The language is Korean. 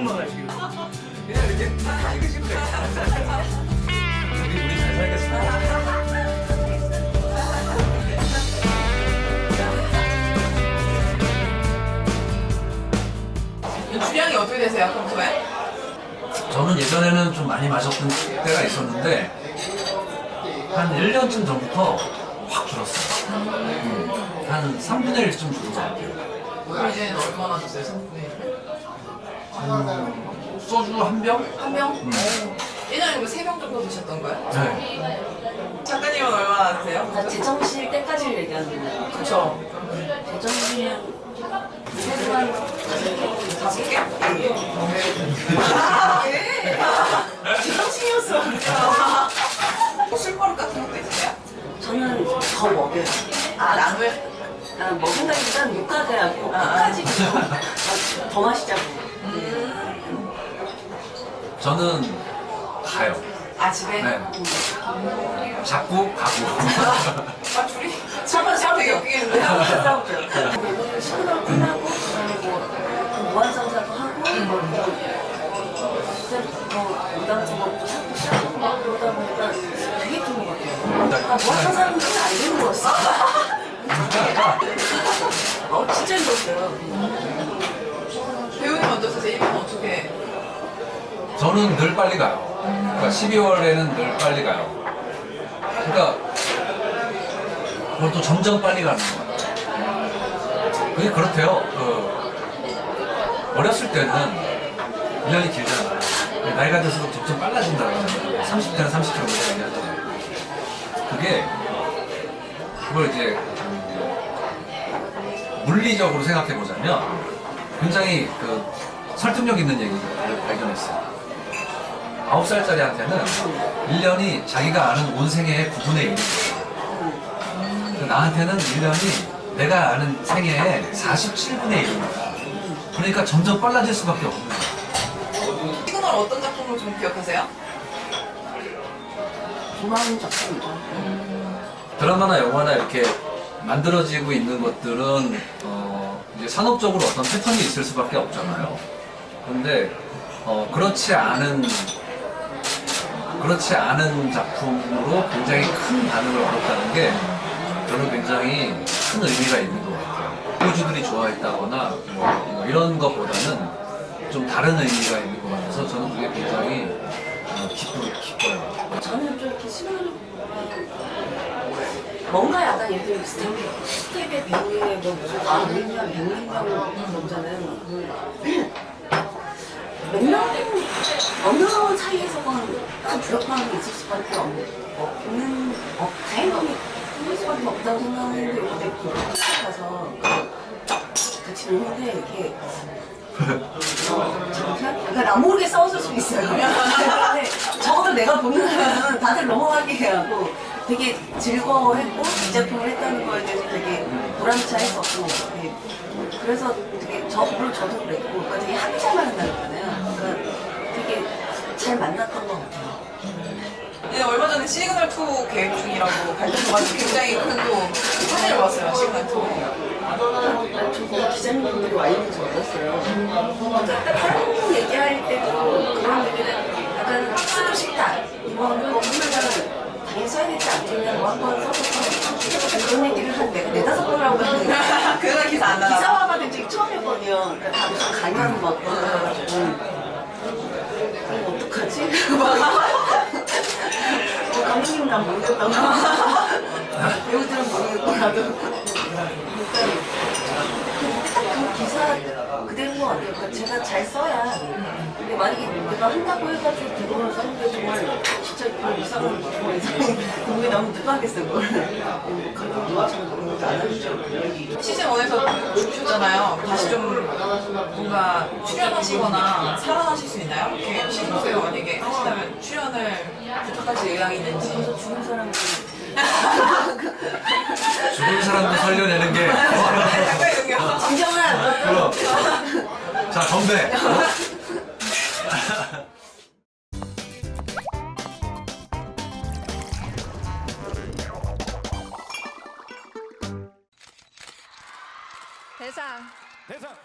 한국만 가시고. 그냥 이렇게 딱 읽으시면 돼요. 우리 우리 잘 살겠습니다. 주량이 어떻게 되세요, 평소에? 저는 예전에는 좀 많이 마셨던 때가 있었는데 한 1년쯤 전부터 확 줄었어요. 음, 한 3분의 1쯤 줄은 것 같아요. 그럼 이제는 얼마나 드세요, 3분의 1? 소주 한 병? 한 병? 예전에 그럼 3병 정도 드셨던 거예요? 네. 작가님은 얼마나 드세요? 나 제정신일 때까지를 얘기하는 거예요. 그쵸. 제정신은 최소한 다섯 개? 아, 네. 제정신이었어. 술버릇 같은 것도 있으세요? 저는 더 먹여요. 아, 나무에? 아, 먹는다기보다는 못 가게 하고 아, 아. 끝까지 그냥 더 마시자고. 저는 가요. 아, 집에? 네. 자꾸 가고. 아, 둘이? 차만 차면 되게 웃기겠는데요? 싸우죠. 시끄러워 끝나고 뭐 무한상사도 하고 뭐 그때 뭐 무당주먹도 하고 시작하고 막 그러다 보니까 되게 큰것 같아요. 아, 무한상사는 진짜 안 되는 거였어. 어, 진짜 힘들었어요. 배우님 어떠세요? 저는 늘 빨리 가요. 그러니까 12월에는 늘 빨리 가요. 그러니까 그것도 점점 빨리 가는 것 같아요. 그게 그렇대요. 그 어렸을 때는 1년이 길잖아요. 나이가 들수록 점점 빨라진다고 하잖아요. 30대는 30km 얘기하잖아요. 그게 그걸 이제 음, 물리적으로 생각해 보자면 굉장히 그 설득력 있는 얘기를 발견했어요. 9살짜리한테는 1년이 자기가 아는 온 생애의 9분의 1인 거예요. 근데 나한테는 1년이 내가 아는 생애의 47분의 1인 거야. 그러니까 점점 빨라질 수밖에 없는 거야. 시그널 어떤 작품을 좀 기억하세요? 고마운 작품이죠. 드라마나 영화나 이렇게 만들어지고 있는 것들은 어, 이제 산업적으로 어떤 패턴이 있을 수밖에 없잖아요. 그런데 어, 그렇지 않은 그렇지 않은 작품으로 굉장히 큰 반응을 얻었다는 게 저는 굉장히 큰 의미가 있는 것 같아요. 배우주들이 좋아했다거나 뭐 이런 것보다는 좀 다른 의미가 있는 것 같아서 저는 그게 굉장히 어, 기뻐, 기뻐요. 저는 좀 이렇게 시간 뭔가 약간 예를 스텝, 스텝의 배우의 뭐 무슨 아, 몇년, 백년 정도잖아요. 그 몇년 어느 사이에서건 큰 불협화음이 있을 수밖에 없는, 어, 다행히 생길 수밖에 없다고 생각하는데 그 가서 같이 노는데 이렇게? 그러니까 나 모르게 싸웠을 수 있어요. 근데 적어도 내가 보는 거는 다들 넘어가게 하고 되게 즐거워했고 이 작품을 했다는 거에 대해서 되게 보람차했었고 네. 그래서 되게 저 물론 저도 그랬고 그러니까 되게 합의잘 만난다잖아요. 그러니까 되게 잘 만났던 것 같아요. 네, 얼마 전에 시그널 2 계획 중이라고 발표가 굉장히 큰또 사진을 봤어요, 시그널 2. 저거 기자님들이 와 있는 줄 알았어요. 다른 얘기할 때도 그런 얘기를 약간 쓰고 싶다. 이번 거 보면은 당연히 써야 되지 않겠냐. 뭐 한번 써서 그런 얘기를 한 내가 네다섯 번을 하고 있는데 그거 기사 안 나가. 기사화가 된 적이 처음이었거든요. 그러니까 다 무슨 강연 막 그래가지고 그럼 어떡하지? 뭐 감독님 난 모르겠다고 배우들은 모르겠고 나도 그 기사 같아요. 그러니까 제가 잘 써야. 근데 만약에 내가 한다고 해가지고 진짜 그 이상한 뭐 이상한 공부에 나오면 누가 하겠어요, 그걸. 뭐 감독도 마찬가지로 안 하죠. 시즌 1에서 죽으셨잖아요. 다시 좀 뭔가 출연하시거나 살아나실 수 있나요? 이렇게 시즌 2에 만약에 하시다면 출연을 부탁하실 의향이 있는지. 그래서 죽은 사람들. 죽은 사람도 살려내는 게 약간 이런게요. 진정한. 자, 건배. 대상 대상